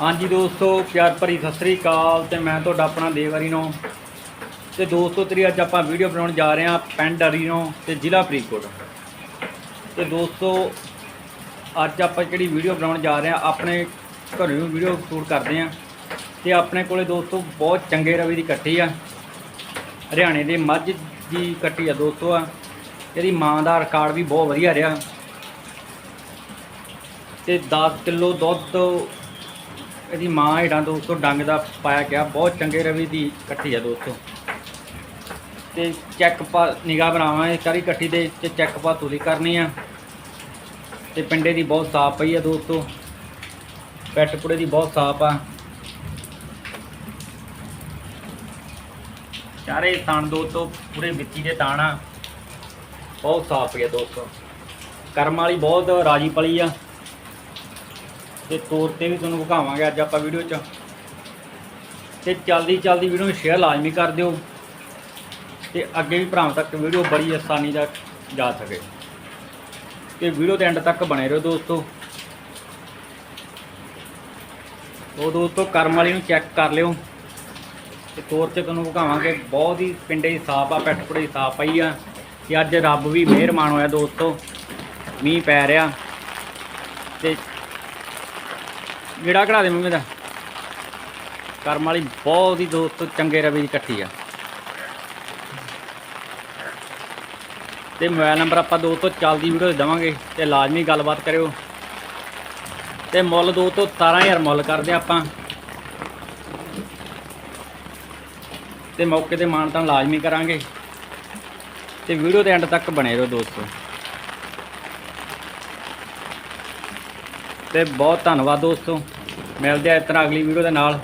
ਹਾਂਜੀ ਦੋਸਤੋ, ਪਿਆਰ ਭਰੀ ਸਤਿ ਸ੍ਰੀ ਅਕਾਲ ਤੇ ਮੈਂ ਤੁਹਾਡਾ ਆਪਣਾ ਦੇਵਰੀ ਨੂੰ। ਤੇ ਦੋਸਤੋ, ਤੇਰੀ ਅੱਜ ਆਪਾਂ ਵੀਡੀਓ ਬਣਾਉਣ ਜਾ ਰਹੇ ਹਾਂ ਪਿੰਡ ਅਰੀਨੋ ਤੇ ਜ਼ਿਲ੍ਹਾ ਫਰੀਦਕੋਟ। ਤੇ ਦੋਸਤੋ, ਅੱਜ ਆਪਾਂ ਜਿਹੜੀ ਵੀਡੀਓ ਬਣਾਉਣ ਜਾ ਰਹੇ ਹਾਂ, ਆਪਣੇ ਘਰੋਂ ਵੀਡੀਓ ਸ਼ੂਟ ਕਰਦੇ ਹਾਂ। ਤੇ ਆਪਣੇ ਕੋਲੇ ਦੋਸਤੋ, ਬਹੁਤ ਚੰਗੇ ਰਵੀ ਦੀ ਕੱਟੀ ਆ। ਹਰਿਆਣੇ ਦੇ ਮੱਝ ਦੀ ਕੱਟੀ ਆ ਦੋਸਤੋ ਆ। ਇਹਦੀ ਮਾਂ ਦਾ ਰਿਕਾਰਡ ਵੀ ਬਹੁਤ ਵਧੀਆ ਰਿਹਾ। ਤੇ 10 ਕਿਲੋ ਦੁੱਧ ਇਹਦੀ ਮਾਂ ਹੇਠਾਂ ਦੋਸਤੋ ਡੰਗ ਦਾ ਪਾਇਆ ਗਿਆ। ਬਹੁਤ ਚੰਗੇ ਰਵੀ ਦੀ ਇਕੱਠੀ ਆ ਦੋਸਤੋ। ਤੇ ਚੈੱਕ ਪਾ ਨਿਗਾਹ ਬਣਾਵਾਂਗੇ, ਸਾਰੀ ਇਕੱਠੀ ਦੇ ਤੇ ਚੈੱਕ ਪਾ ਤੁਸੀਂ ਕਰਨੀ ਆ। ਤੇ ਪਿੰਡੇ ਦੀ ਬਹੁਤ ਸਾਫ਼ ਪਈ ਆ ਦੋਸਤੋ। ਪੈਟ ਪੁੜੇ ਦੀ ਬਹੁਤ ਸਾਫ਼ ਆ। ਚਾਰੇ ਥਣ ਦੋਸਤੋ ਪੂਰੇ ਵਿੱਚੀ ਦੇ ਤਾਣ ਆ। ਬਹੁਤ ਸਾਫ਼ ਪਈ ਆ ਦੋਸਤੋ। ਕਰਮ ਵਾਲੀ ਬਹੁਤ ਰਾਜੀ ਪਲੀ ਆ। ਤੇ ਤੌਰ ਤੇ ਵੀ ਤੁਹਾਨੂੰ ਵਿਖਾਵਾਂਗੇ ਅੱਜ ਆਪਾਂ ਵੀਡੀਓ 'ਚ। ਤੇ ਜਲਦੀ ਜਲਦੀ ਵੀਡੀਓ ਨੂੰ ਸ਼ੇਅਰ ਲਾਜ਼ਮੀ ਕਰ ਦਿਓ। ਤੇ ਅੱਗੇ ਵੀ ਭਰਾਵਾਂ ਤੱਕ ਵੀਡੀਓ ਬੜੀ ਆਸਾਨੀ ਨਾਲ ਜਾ ਸਕੇ। ਤੇ ਵੀਡੀਓ ਦੇ ਐਂਡ ਤੱਕ ਬਣੇ ਰਹੋ ਦੋਸਤੋ। ਉਹ ਦੋਸਤੋ ਕਰਮ ਵਾਲੀ ਨੂੰ ਚੈੱਕ ਕਰ ਲਿਓ। ਤੇ ਤੋਰ ਤੇ ਤੁਹਾਨੂੰ ਵਿਖਾਵਾਂਗੇ ਬਹੁਤ ਹੀ ਪਿੰਡੇ ਦੀ ਸਾਫ਼ ਆ, ਪੈਠ ਪੁੜੇ ਦੀ ਸਾਫ਼ ਪਈ ਆ। ਤੇ ਅੱਜ ਰੱਬ ਵੀ ਮਿਹਰਬਾਨ ਹੋਇਆ ਦੋਸਤੋ। ਮੀਂਹ ਪੈ ਰਿਹਾ। ਤੇ ਗੇੜਾ ਕਢਾ ਦੇ ਮੰਮੀ ਦਾ। ਕਰਮ ਵਾਲੀ ਬਹੁਤ ਹੀ ਦੋਸਤ, ਚੰਗੇ ਰਵੇ ਦੀ ਇਕੱਠੀ ਆ। ਤੇ ਮੋਬਾਈਲ ਨੰਬਰ ਆਪਾਂ ਦੋ ਤੋਂ ਚੱਲਦੀ ਵੀਡੀਓ ਦੇ ਦੇਵਾਂਗੇ ਤੇ ਲਾਜ਼ਮੀ ਗੱਲਬਾਤ ਕਰਿਓ। ਤੇ ਮੁੱਲ ਦੋ ਤੋਂ 17000 ਮੁੱਲ ਕਰਦੇ ਆਪਾਂ। ਤੇ ਮੌਕੇ ਤੇ ਮਾਨ ਤਾਂ ਲਾਜ਼ਮੀ ਕਰਾਂਗੇ। ਤੇ ਵੀਡੀਓ ਦੇ ਐਂਡ ਤੱਕ ਬਣੇ ਰਹੋ ਦੋਸਤੋ। ਤੇ ਬਹੁਤ ਧੰਨਵਾਦ ਦੋਸਤੋ। ਮਿਲਦੇ ਆ ਇਸ ਤਰ੍ਹਾਂ ਅਗਲੀ ਵੀਡੀਓ ਦੇ ਨਾਲ।